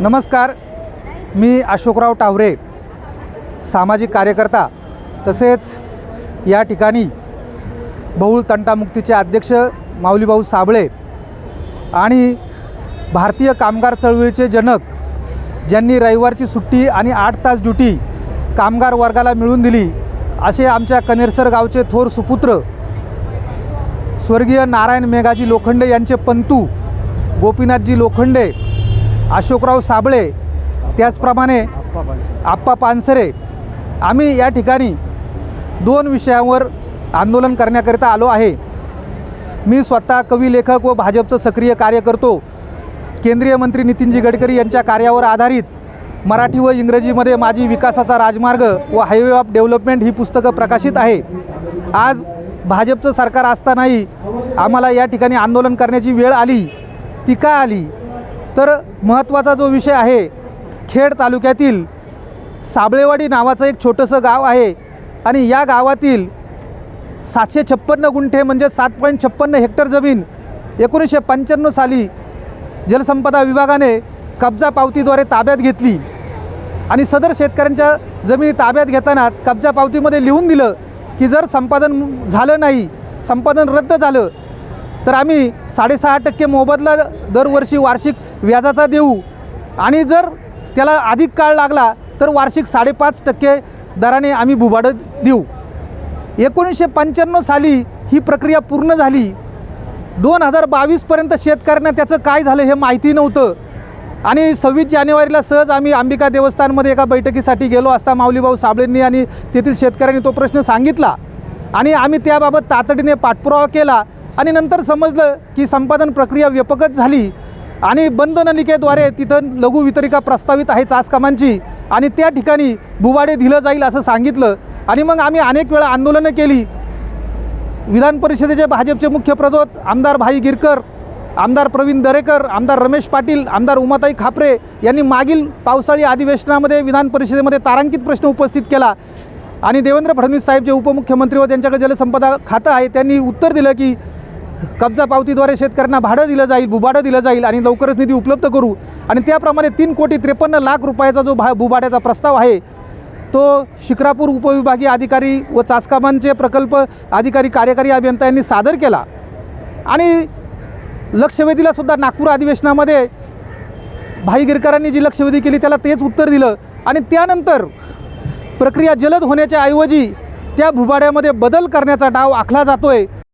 नमस्कार मी अशोकराव टावरे सामाजिक कार्यकर्ता. तसेच या ठिकाणी बहुळ तंटामुक्तीचे अध्यक्ष माऊलीभाऊ साबळे आणि भारतीय कामगार चळवळीचे जनक ज्यांनी रविवारची सुट्टी आणि आठ तास ड्युटी कामगार वर्गाला मिळून दिली असे आमच्या कनेरसर गावचे थोर सुपुत्र स्वर्गीय नारायण मेघाजी लोखंडे यांचे पंतू गोपीनाथजी लोखंडे अशोकराव साबळे त्याचप्रमाणे आप्पा पानसरे. आम्ही या ठिकाणी दोन विषयांवर आंदोलन करण्याकरिता आलो आहे. मी स्वतः कवी लेखक व भाजपचं सक्रिय कार्य करतो केंद्रीय मंत्री नितीनजी गडकरी यांच्या कार्यावर आधारित मराठी व इंग्रजीमध्ये माझी विकासाचा राजमार्ग व हायवे ऑफ डेव्हलपमेंट ही पुस्तकं प्रकाशित आहे. आज भाजपचं सरकार असतानाही आम्हाला या ठिकाणी आंदोलन करण्याची वेळ आली ती का आली. तर महत्त्वाचा जो विषय आहे खेड तालुक्यातील साबळेवाडी नावाचं एक छोटंसं गाव आहे आणि या गावातील सातशे छप्पन्न गुंठे म्हणजे सात पॉईंट छप्पन्न हेक्टर जमीन एकोणीसशे पंच्याण्णव साली जलसंपदा विभागाने कब्जा पावतीद्वारे ताब्यात घेतली. आणि सदर शेतकऱ्यांच्या जमिनी ताब्यात घेताना कब्जा पावतीमध्ये लिहून दिलं की जर संपादन झालं नाही संपादन रद्द झालं तर आम्ही साडेसहा टक्के मोबदला दरवर्षी वार्षिक व्याजाचा देऊ. आणि जर त्याला अधिक काळ लागला तर वार्षिक साडेपाच टक्के दराने आम्ही बुबाडं देऊ. एकोणीसशे पंच्याण्णव साली ही प्रक्रिया पूर्ण झाली. दोन हजार बावीसपर्यंत शेतकऱ्यांना त्याचं काय झालं हे माहिती नव्हतं. आणि सव्वीस जानेवारीला सहज आम्ही अंबिका देवस्थानमध्ये एका बैठकीसाठी गेलो असता माऊलीभाऊ साबळेंनी आणि तेथील शेतकऱ्यांनी तो प्रश्न सांगितला. आणि आम्ही त्याबाबत तातडीने पाठपुरावा केला. आणि नंतर समजलं की संपादन प्रक्रिया व्यापकच झाली. आणि बंद नलिकेद्वारे तिथं लघु वितरिका प्रस्तावित आहे चासकामांची आणि त्या ठिकाणी बुवाडे दिलं जाईल असं सांगितलं. आणि मग आम्ही अनेक वेळा आंदोलनं केली. विधान परिषदेचे भाजपचे मुख्य प्रदोत आमदार भाई गिरकर आमदार प्रवीण दरेकर आमदार रमेश पाटील आमदार उमाताई खापरे यांनी मागील पावसाळी अधिवेशनामध्ये विधान परिषदेमध्ये तारांकित प्रश्न उपस्थित केला. आणि देवेंद्र फडणवीस साहेब जे उपमुख्यमंत्री व त्यांच्याकडे जलसंपदा खातं आहे त्यांनी उत्तर दिलं की कब्जा पावतीद्वारे शेतकऱ्यांना भाडं दिलं जाईल बुबाडं दिलं जाईल आणि लवकरच निधी उपलब्ध करू. आणि त्याप्रमाणे तीन कोटी त्रेपन्न लाख रुपयाचा जो भा बुबाड्याचा प्रस्ताव आहे तो शिक्रापूर उपविभागीय अधिकारी व चासकामांचे प्रकल्प अधिकारी कार्यकारी अभियंता यांनी सादर केला. आणि लक्षवेधीला सुद्धा नागपूर अधिवेशनामध्ये भाई गिरकरांनी जी लक्षवेधी केली त्याला तेच उत्तर दिलं. आणि त्यानंतर प्रक्रिया जलद होण्याच्या ऐवजी त्या भुबाड्यामध्ये बदल करण्याचा डाव आखला जातो आहे